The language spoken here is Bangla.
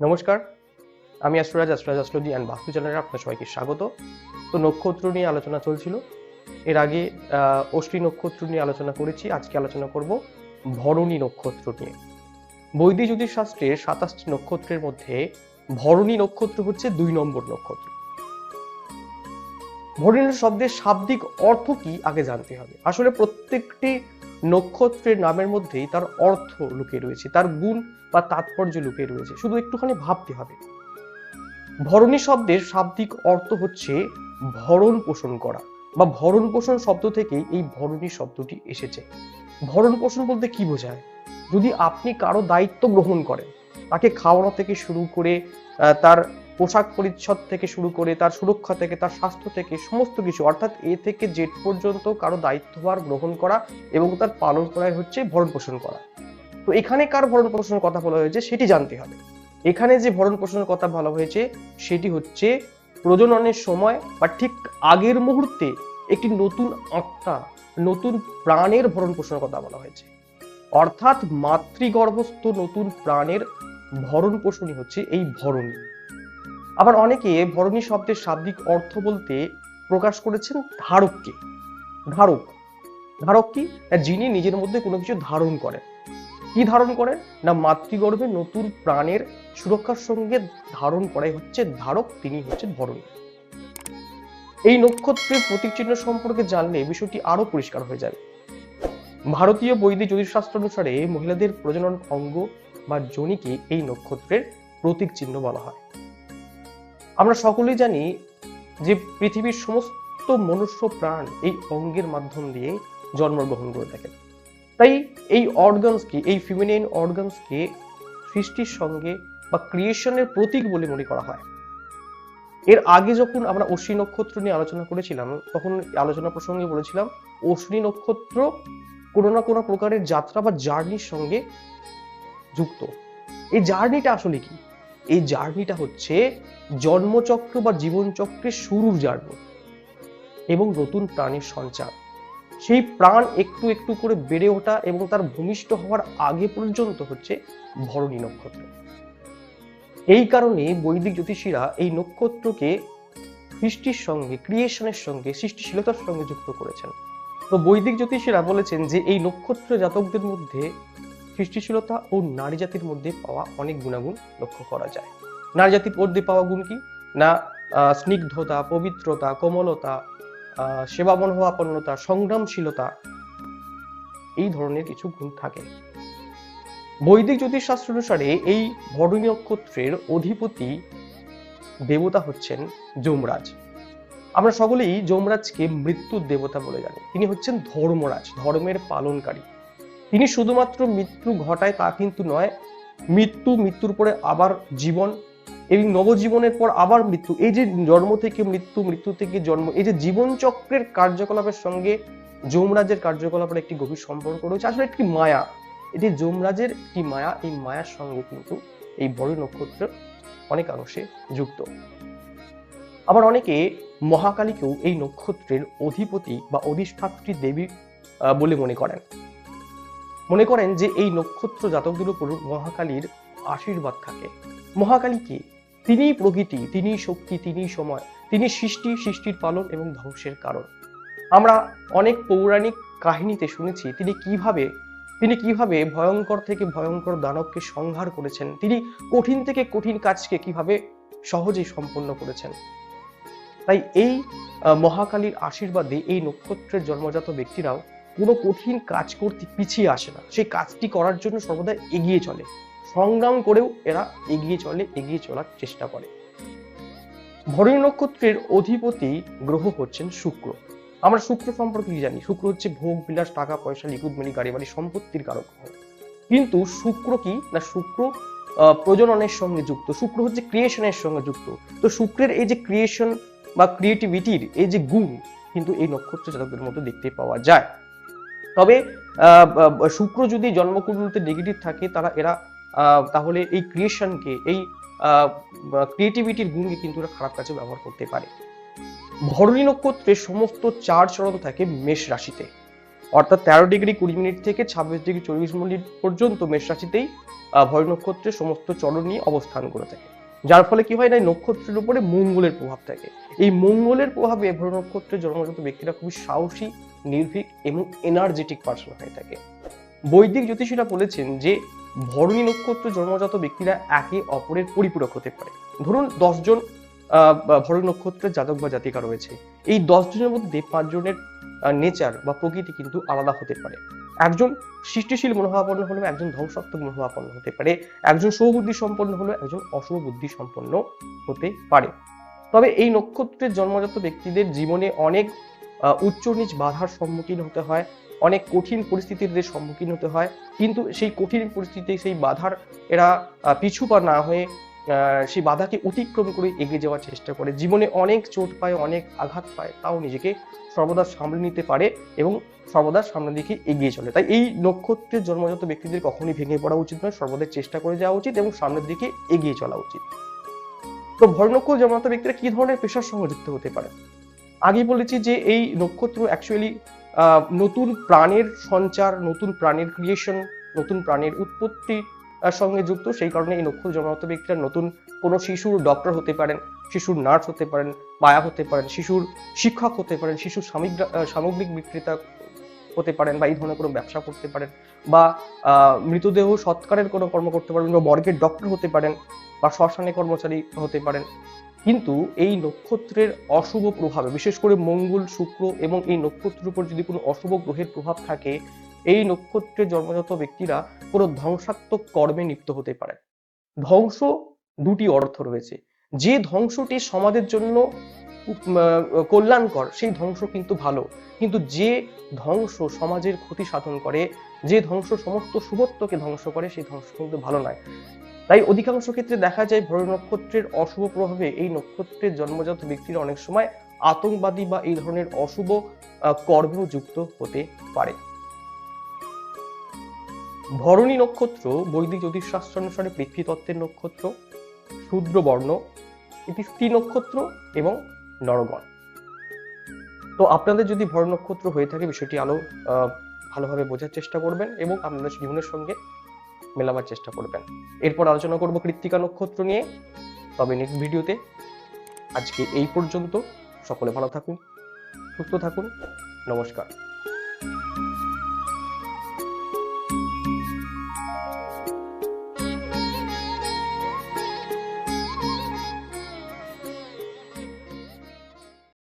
নমস্কার, আমি অ্যাস্ট্রোরাজ অ্যাস্ট্রোরাজ অ্যাস্ট্রোলজি অ্যান্ড বাস্তু চ্যানেলে আপনার সবাইকে স্বাগত। তো নক্ষত্র নিয়ে আলোচনা চলছিল। এর আগে অষ্টী নক্ষত্র নিয়ে আলোচনা করেছি। আজকে আলোচনা করব ভরণী নক্ষত্র নিয়ে। জ্যোতিষ শাস্ত্রের সাতাশটি নক্ষত্রের মধ্যে ভরণী নক্ষত্র হচ্ছে দুই নম্বর নক্ষত্র। ভরণী শব্দের শাব্দিক অর্থ কি, আগে জানতে হবে। আসলে প্রত্যেকটি নক্ষত্রের নামের মধ্যেই তার অর্থ লুকিয়ে রয়েছে, তার গুণ বা তাৎপর্য লুকিয়ে রয়েছে। শুধু একটুখানি ভাবতে হবে। ভরণী শব্দের শাব্দিক অর্থ হচ্ছে ভরণ পোষণ করা বা ভরণ পোষণ শব্দ থেকেই এই ভরণী শব্দটি এসেছে। ভরণ পোষণ বলতে কি বোঝায়? যদি আপনি কারও দায়িত্ব গ্রহণ করেন, তাকে খাওয়ানো থেকে শুরু করে তার পোশাক পরিচ্ছদ থেকে শুরু করে তার সুরক্ষা থেকে, তার স্বাস্থ্য থেকে সমস্ত কিছু, অর্থাৎ এ থেকে জেড পর্যন্ত কারও দায়িত্বভার গ্রহণ করা এবং তার পালন করাই হচ্ছে ভরণ পোষণ করা। তো এখানে কার ভরণ পোষণের কথা বলা হয়েছে সেটি জানতে হবে। এখানে যে ভরণ পোষণের কথা বলা হয়েছে সেটি হচ্ছে প্রজননের সময় বা ঠিক আগের মুহূর্তে একটি নতুন আত্মা, নতুন প্রাণের ভরণ পোষণের কথা বলা হয়েছে। অর্থাৎ মাতৃগর্ভস্থ নতুন প্রাণের ভরণ পোষণই হচ্ছে এই ভরণী আবার অনেকে ভরণী শব্দের শাব্দিক অর্থ বলতে প্রকাশ করেছেন ধারককে। ধারক। ধারক কি? যিনি নিজের মধ্যে কোনো কিছু ধারণ করেন। কি ধারণ করেন? না মাতৃগর্ভে নতুন প্রাণের সুরক্ষার সঙ্গে ধারণ করাই হচ্ছে ধারক, তিনি হচ্ছেন ভরণী। এই নক্ষত্রের প্রতীক চিহ্ন সম্পর্কে জানলে বিষয়টি আরও পরিষ্কার হয়ে যাবে। ভারতীয় বৈদিক জ্যোতিষশাস্ত্র অনুসারে মহিলাদের প্রজনন অঙ্গ বা যোনিকে এই নক্ষত্রের প্রতীক চিহ্ন বলা হয়। আমরা সকলেই জানি যে পৃথিবীর সমস্ত মনুষ্য প্রাণ এই অঙ্গের মাধ্যম দিয়ে জন্মগ্রহণ করে থাকে। তাই এই অর্গানসকে এই ফিমিনাইন অর্গানসকে সৃষ্টির সঙ্গে বা ক্রিয়েশনের প্রতীক বলে মনে করা হয়। এর আগে যখন আমরা অশ্বিনী নক্ষত্র নিয়ে আলোচনা করেছিলাম, তখন আলোচনা প্রসঙ্গে বলেছিলাম, অশ্বিনী নক্ষত্র কোনো না কোনো প্রকারের যাত্রা বা জার্নির সঙ্গে যুক্ত। এই জার্নিটা আসলে কি? এই জার্নিটা হচ্ছে জন্মচক্র বা জীবনচক্রের শুরুর জার্নি এবং নতুন প্রাণের সঞ্চার। সেই প্রাণ একটু একটু করে বেড়ে ওঠা এবং তার ভূমিষ্ঠ হওয়ার আগে পর্যন্ত হচ্ছে ভরণী নক্ষত্র। এই কারণে বৈদিক জ্যোতিষীরা এই নক্ষত্রকে সৃষ্টির সঙ্গে ক্রিয়েশনের সঙ্গে, সৃষ্টিশীলতার সঙ্গে যুক্ত করেছেন। তো বৈদিক জ্যোতিষীরা বলেছেন যে এই নক্ষত্র জাতকদের মধ্যে সৃষ্টিশীলতা ও নারী জাতির মধ্যে পাওয়া অনেক গুণাগুণ লক্ষ্য করা যায়। নারী জাতির মধ্যে পাওয়া গুণ কি? না স্নিগ্ধতা, পবিত্রতা, কোমলতা সেবা মনোভাবাপন্নতা সংগ্রামশীলতা, এই ধরনের কিছু গুণ থাকে। বৈদিক জ্যোতিষশাস্ত্র অনুসারে এই ভরণী নক্ষত্রের অধিপতি দেবতা হচ্ছেন যমরাজ। আমরা সকলেই যমরাজকে মৃত্যুর দেবতা বলে জানি। তিনি হচ্ছেন ধর্মরাজ, ধর্মের পালনকারী। তিনি শুধুমাত্র মৃত্যু ঘটায় তা কিন্তু নয়, মৃত্যু, মৃত্যুর পরে আবার জীবন এবং নবজীবনের পর আবার মৃত্যু। এই যে জন্ম থেকে মৃত্যু মৃত্যু থেকে জন্ম, এই যে জীবন চক্রের কার্যকলাপের সঙ্গে যমরাজের কার্যকলাপের একটি গভীর সম্পর্ক রয়েছে। আসলে একটি মায়া এটি যমরাজের একটি মায়া, এই মায়ার সঙ্গে কিন্তু এই বড় নক্ষত্র অনেকাংশে যুক্ত। আবার অনেকে মহাকালীকেও এই নক্ষত্রের অধিপতি বা অধিষ্ঠাত্রী দেবী বলে মনে করেন। মনে করেন যে এই নক্ষত্র জাতকদের উপর মহাকালীর আশীর্বাদ থাকে। মহাকালী কে? তিনি প্রকৃতি তিনি শক্তি তিনি সময়, তিনি সৃষ্টি, সৃষ্টির পালন এবং ধ্বংসের কারণ। আমরা অনেক পৌরাণিক কাহিনীতে শুনেছি, তিনি কীভাবে তিনি কীভাবে ভয়ঙ্কর থেকে ভয়ঙ্কর দানবকে সংহার করেছেন, তিনি কঠিন থেকে কঠিন কাজকে কীভাবে সহজেই সম্পন্ন করেছেন। তাই এই মহাকালীর আশীর্বাদে এই নক্ষত্রের জন্মজাত ব্যক্তিরাও কোনো কঠিন কাজ করতে পিছিয়ে আসে না। সেই কাজটি করার জন্য সর্বদা এগিয়ে চলে। সংগ্রাম করেও এরা এগিয়ে চলে, এগিয়ে চলার চেষ্টা করে। ভরণী নক্ষত্রের অধিপতি গ্রহ হচ্ছেন শুক্র। আমরা শুক্র সম্পর্কে কি জানি? শুক্র হচ্ছে ভোগ, বিলাস, টাকা, পয়সা, লিকুদ মিলি গাড়ি বাড়ি সম্পত্তির কারক। কিন্তু শুক্র কি? না, শুক্র প্রজননের সঙ্গে যুক্ত। শুক্র হচ্ছে ক্রিয়েশনের সঙ্গে যুক্ত। তো শুক্রের এই যে ক্রিয়েশন বা ক্রিয়েটিভিটির এই যে গুণ কিন্তু এই নক্ষত্র জাতকদের মধ্যে দেখতে পাওয়া যায়। তবে শুক্র যদি জন্মকুণ্ডলিতে নেগেটিভ থাকে, তারা, এরা তাহলে এই ক্রিয়েশনকে এই ক্রিয়েটিভিটির গুণকে কিন্তু এরা খারাপ কাজে ব্যবহার করতে পারে। ভরণী নক্ষত্রের সমস্ত চার চরণ থাকে মেষ রাশিতে। অর্থাৎ তেরো ডিগ্রি কুড়ি মিনিট থেকে ছাব্বিশ ডিগ্রি চল্লিশ মিনিট পর্যন্ত মেষ রাশিতেই ভয় নক্ষত্রের সমস্ত চরণ নিয়ে অবস্থান করে থাকে। যার ফলে কি হয় না নক্ষত্রের উপরে মঙ্গলের প্রভাব থাকে। এই মঙ্গলের প্রভাবে ভয় নক্ষত্রের জন্মজাত ব্যক্তিরা খুবই সাহসী নির্ভীক এবং এনার্জেটিক পার্সন হয়ে থাকে। বৈদিক জ্যোতিষীরা বলেছেন যে, ভরণী নক্ষত্র জন্মজাত ব্যক্তিরা একে অপরের পরিপূরক হতে পারে। ধরুন দশজন ভরণী নক্ষত্রের জাতক বা জাতিকা রয়েছে। এই দশ জনের মধ্যে পাঁচজনের নেচার বা প্রকৃতি কিন্তু আলাদা হতে পারে। একজন সৃষ্টিশীল মনোভাবাপন্ন হলেও একজন ধ্বংসাত্মক মনোভাবাপন্ন হতে পারে। একজন সৌবুদ্ধি সম্পন্ন হলেও একজন অশুভ বুদ্ধি সম্পন্ন হতে পারে। তবে এই নক্ষত্রের জন্মজাত ব্যক্তিদের জীবনে অনেক উচ্চ নিচ বাধার সম্মুখীন হতে হয়, অনেক কঠিন পরিস্থিতির সম্মুখীন হতে হয়, কিন্তু সেই কঠিন পরিস্থিতিতে সেই বাধার এরা পিছু পা না হয়ে সেই বাধাকে অতিক্রম করে এগিয়ে যাওয়ার চেষ্টা করে। জীবনে অনেক চোট পায়, অনেক আঘাত পায়, তাও নিজেকে সর্বদা সামলে নিতে পারে এবং সর্বদা সামনের দিকে এগিয়ে চলে। তাই এই নক্ষত্রের জন্মজাত ব্যক্তিদের কখনোই ভেঙে পড়া উচিত নয় সর্বদা চেষ্টা করে যাওয়া উচিত এবং সামনের দিকে এগিয়ে চলা উচিত। তো ভর নক্ষত্র জন্মজাত ব্যক্তিরা কি ধরনের পেশার সঙ্গে যুক্ত হতে পারে? আগে বলেছি যে এই নক্ষত্র অ্যাকচুয়ালি নতুন প্রাণের সঞ্চার, নতুন প্রাণের ক্রিয়েশন নতুন প্রাণের উৎপত্তি সঙ্গে যুক্ত। সেই কারণে এই নক্ষত্র জন্মজাত ব্যক্তিরা নতুন কোনো শিশুর ডক্টর হতে পারেন, শিশুর নার্স হতে পারেন মায়া হতে পারেন, শিশুর শিক্ষক হতে পারেন, শিশুর সামগ্রিক বিক্রেতা হতে পারেন বা এই ধরনের কোনো ব্যবসা করতে পারেন বা মৃতদেহ সৎকারের কোনো কর্ম করতে পারেন বা বর্গের ডক্টর হতে পারেন বা শ্মশানে কর্মচারী হতে পারেন। কিন্তু এই নক্ষত্রের অশুভ প্রভাবে, বিশেষ করে মঙ্গল, শুক্র এবং এই নক্ষত্রের উপর যদি কোনো অশুভ গ্রহের প্রভাব থাকে, এই নক্ষত্রের জন্মজাত ব্যক্তিরা কোনো ধ্বংসাত্মক কর্মে লিপ্ত হতে পারে ধ্বংস দুটি অর্থ রয়েছে। যে ধ্বংসটি সমাজের জন্য কল্যাণকর, সেই ধ্বংস কিন্তু ভালো। কিন্তু যে ধ্বংস সমাজের ক্ষতি সাধন করে, যে ধ্বংস সমস্ত শুভত্বকে ধ্বংস করে, সেই ধ্বংস কিন্তু ভালো নয়। তাই অধিকাংশ ক্ষেত্রে দেখা যায় ভর নক্ষত্রের অশুভ প্রভাবে এই নক্ষত্রের জন্মজাত ব্যক্তিরা অনেক সময় আতঙ্কবাদী বা এই ধরনের অশুভ কর্মেও যুক্ত হতে পারে। ভরণী নক্ষত্র বৈদিক জ্যোতিষশাস্ত্র অনুসারে পৃথ্বী তত্ত্বের নক্ষত্র শূদ্র বর্ণ এটি স্ত্রী নক্ষত্র এবং নরগণ। তো আপনাদের যদি ভর নক্ষত্র হয়ে থাকে বিষয়টি আহ, ভালোভাবে বোঝার চেষ্টা করবেন এবং আপনাদের জীবনের সঙ্গে মেলাবার চেষ্টা করবেন। এরপর আলোচনা করব কৃত্তিকা নক্ষত্র নিয়ে। তবে নেক্সট ভিডিওতে আজকে এই পর্যন্ত। সকলে ভালো থাকুন, সুস্থ থাকুন। নমস্কার।